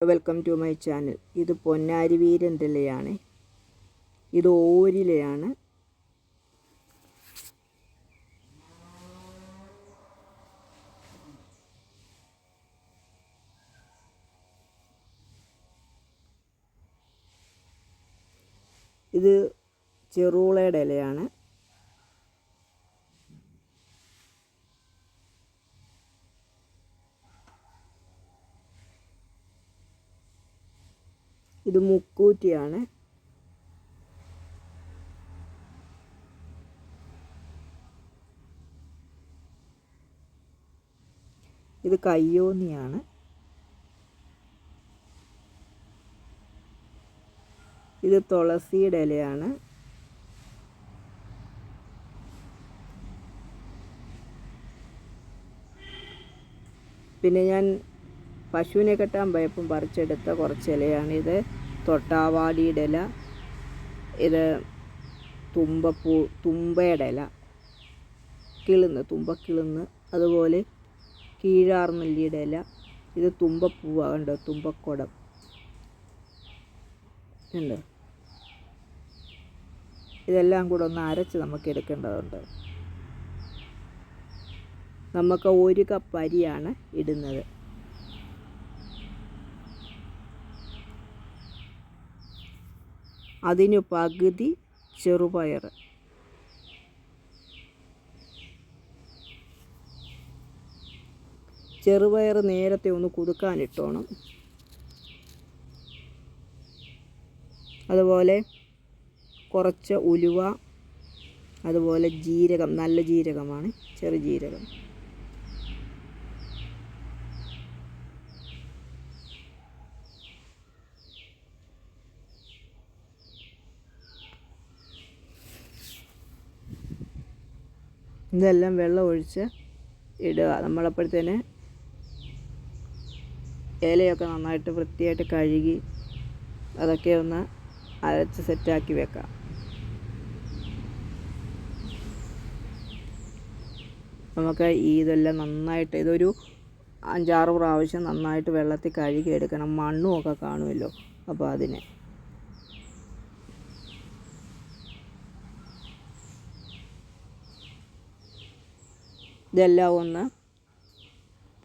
Welcome to my channel ഇത് പൊന്നാരി വീരന്റെ ഇത് ഓരിലയാണ്. ഇത് ചെറുളയുടെ ഇലയാണ്. ഇത് മുക്കൂറ്റിയാണ്. ഇത് കയ്യോന്നിയാണ്. ഇത് തുളസിയുടെ ഇലയാണ്. പിന്നെ ഞാൻ പശുവിനെ കെട്ടാൻ പോയപ്പം പറിച്ചെടുത്ത കുറച്ച് ഇലയാണിത്. തൊട്ടാവാടിയുടെ ഇല ഇത് തുമ്പപ്പൂ തുമ്പയുടെ ഇല കിളുന്ന് തുമ്പക്കിളുന്ന് അതുപോലെ കീഴാർനെല്ലിയുടെ ഇല ഇത് തുമ്പപ്പൂവാണ് കണ്ടോ? തുമ്പക്കുടം. ഉണ്ട് ഇതെല്ലാം കൂടെ ഒന്ന് അരച്ച് നമുക്ക് എടുക്കേണ്ടതുണ്ട്. നമുക്ക് ഒരു കപ്പ് അരിയാണ് ഇടുന്നത്. അതിന് പകുതി ചെറുപയർ. ചെറുപയർ നേരത്തെ ഒന്ന് കുതുക്കാനിട്ടോണം. അതുപോലെ കുറച്ച് ഉലുവ അതുപോലെ ജീരകം നല്ല ജീരകമാണ് ചെറു ഇതെല്ലാം വെള്ളം ഒഴിച്ച് ഇടുക. നമ്മളപ്പോഴത്തേന് ഇലയൊക്കെ നന്നായിട്ട് വൃത്തിയായിട്ട് കഴുകി അതൊക്കെ ഒന്ന് അരച്ച് സെറ്റാക്കി വെക്കാം. നമുക്ക് ഈ ഇതെല്ലാം നന്നായിട്ട് ഇതൊരു അഞ്ചാറ് പ്രാവശ്യം നന്നായിട്ട് വെള്ളത്തിൽ കഴുകി എടുക്കണം മണ്ണുമൊക്കെ കാണുമല്ലോ അപ്പോൾ അതിനെ. ഇതെല്ലാം ഒന്ന്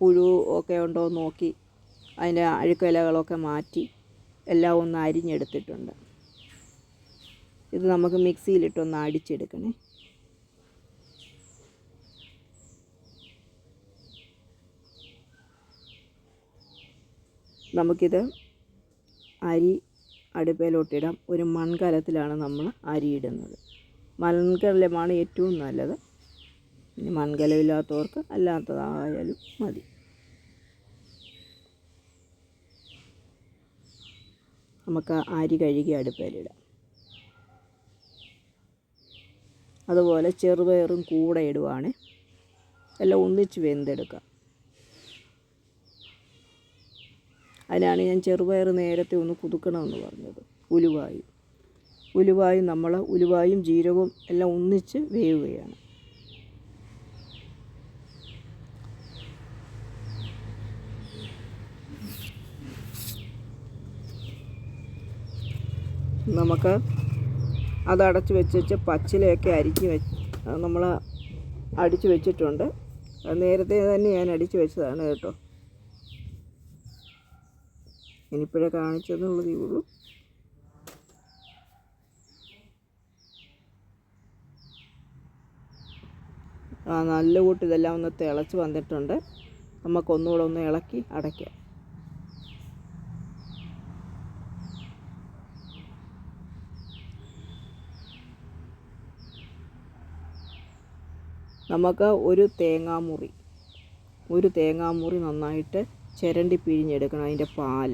പുഴു ഒക്കെ ഉണ്ടോ എന്ന് നോക്കി അതിന്റെ അഴുക്കിലകളൊക്കെ മാറ്റി എല്ലാം ഒന്ന് അരിഞ്ഞെടുത്തിട്ടുണ്ട്. ഇത് നമുക്ക് മിക്സിയിലിട്ടൊന്ന് അടിച്ചെടുക്കണേ. നമുക്കിത് അരി അടുപ്പയിലോട്ടിടാം ഒരു മൺകലത്തിലാണ് നമ്മൾ അരിയിടുന്നത് മൺകലമാണ് ഏറ്റവും നല്ലത്. ഇനി മൺകലമില്ലാത്തവർക്ക് അല്ലാത്തതായാലും മതി. നമുക്ക് അരി കഴുകി അടുപ്പേലിടാം അതുപോലെ ചെറുപയറും കൂടെ ഇടുവാണ്. എല്ലാം ഒന്നിച്ച് വെന്തെടുക്കാം. അതിനാണ് ഞാൻ ചെറുപയർ നേരത്തെ ഒന്ന് കുതുക്കണമെന്ന് പറഞ്ഞത്. ഉലുവായും. ഉലുവായും നമ്മൾ ഉലുവായും ജീരകവും എല്ലാം ഒന്നിച്ച് വേവുകയാണ്. നമുക്ക് അത് അടച്ച് വെച്ച് പച്ചിലയൊക്കെ അരിഞ്ഞ് വെച്ച് നമ്മൾ അടിച്ച് വെച്ചിട്ടുണ്ട്. നേരത്തെ തന്നെ ഞാൻ അടിച്ച് വെച്ചതാണ് കേട്ടോ. ഇനിയിപ്പോഴേ കാണിച്ചെന്നുള്ളതേ ഉള്ളൂ. ആ നല്ല കൂട്ട് ഇതെല്ലാം ഒന്ന് തിളച്ച് വന്നിട്ടുണ്ട്. നമുക്കൊന്നുകൂടെ ഒന്ന് ഇളക്കി അടയ്ക്കാം. നമുക്ക് ഒരു തേങ്ങാമുറി ഒരു തേങ്ങാമുറി നന്നായിട്ട് ചിരണ്ടി പിഴിഞ്ഞെടുക്കണം അതിന്റെ പാൽ.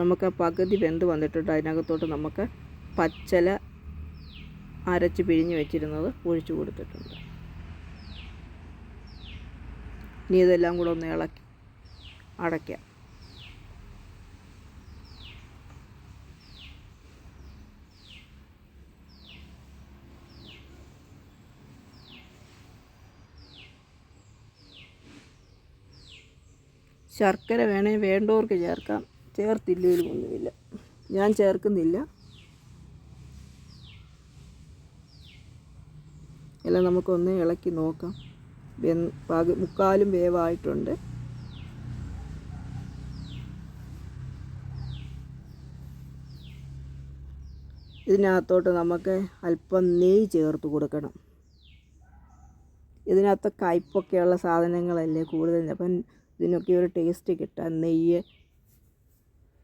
നമുക്ക് പകുതി വെന്ത് വന്നിട്ടുണ്ട്. അതിനകത്തോട്ട് നമുക്ക് പച്ചല അരച്ച് പിഴിഞ്ഞ് വെച്ചിരുന്നത് ഒഴിച്ചു കൊടുത്തിട്ടുണ്ട്. ഇനി ഇതെല്ലാം കൂടെ ഒന്ന് ഇളക്കി അടയ്ക്കാം. ശർക്കര വേണേൽ വേണ്ടവർക്ക് ചേർക്കാം. ചേർത്തില്ലെങ്കിലും ഒന്നുമില്ല ഞാൻ ചേർക്കുന്നില്ല. എല്ലാം നമുക്കൊന്ന് ഇളക്കി നോക്കാം. വെൻ പാക മുക്കാലും വേവായിട്ടുണ്ട്. ഇതിനകത്തോട്ട് നമുക്ക് അല്പം നെയ്യ് ചേർത്ത് കൊടുക്കണം. ഇതിനകത്ത് കയ്പൊക്കെയുള്ള സാധനങ്ങളല്ലേ കൂടുതൽ. അപ്പം ഇതിനൊക്കെ ഒരു ടേസ്റ്റ് കിട്ടാൻ നെയ്യ്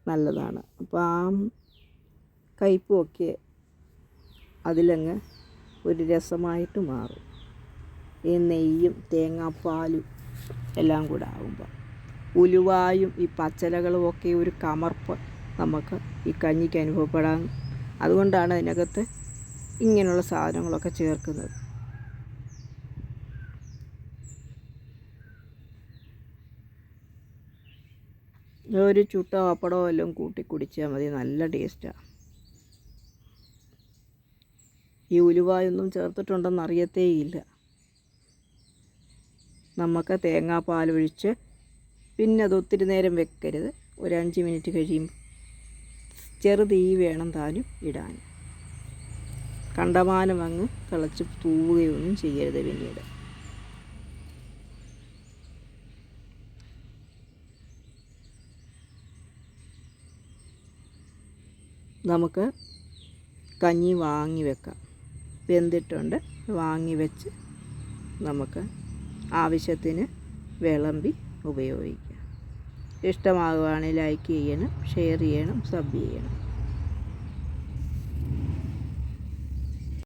നല്ലതാണ്. അപ്പോൾ ആ കയ്പുമൊക്കെ അതിലങ്ങ് ഒരു രസമായിട്ട് മാറും. ഈ നെയ്യും തേങ്ങാപ്പാലും എല്ലാം കൂടെ ആകുമ്പോൾ ഉലുവായും ഈ പച്ചലകളും ഒക്കെ ഒരു കമർപ്പ് നമുക്ക് ഈ കഞ്ഞിക്ക് അനുഭവപ്പെടാൻ. അതുകൊണ്ടാണ് അതിനകത്ത് ഇങ്ങനെയുള്ള സാധനങ്ങളൊക്കെ ചേർക്കുന്നത്. ഒരു ചുട്ട പപ്പടമോ എല്ലാം കൂട്ടി കുടിച്ചാൽ മതി. നല്ല ടേസ്റ്റാണ് ഈ ഉലുവായൊന്നും ചേർത്തിട്ടുണ്ടെന്ന് അറിയത്തേയില്ല. നമുക്ക് തേങ്ങാപ്പാൽ ഒഴിച്ച് പിന്നെ അത് ഒത്തിരി നേരം വെക്കരുത്. ഒരു അഞ്ച് മിനിറ്റ് കഴിയുമ്പോൾ ചെറുതീ വേണം താനും ഇടാൻ. കണ്ടമാനം അങ്ങ് തിളച്ച് തൂവുകയൊന്നും ചെയ്യരുത് പിന്നീട്. നമുക്ക് കഞ്ഞി വാങ്ങി വെക്കാം. വെന്തിട്ടുണ്ട്. വാങ്ങി വെച്ച് നമുക്ക് ആവശ്യത്തിന് വിളമ്പി ഉപയോഗിക്കാം. ഇഷ്ടമാകുകയാണെങ്കിൽ ലൈക്ക് ചെയ്യണം ഷെയർ ചെയ്യണം സബ് ചെയ്യണം.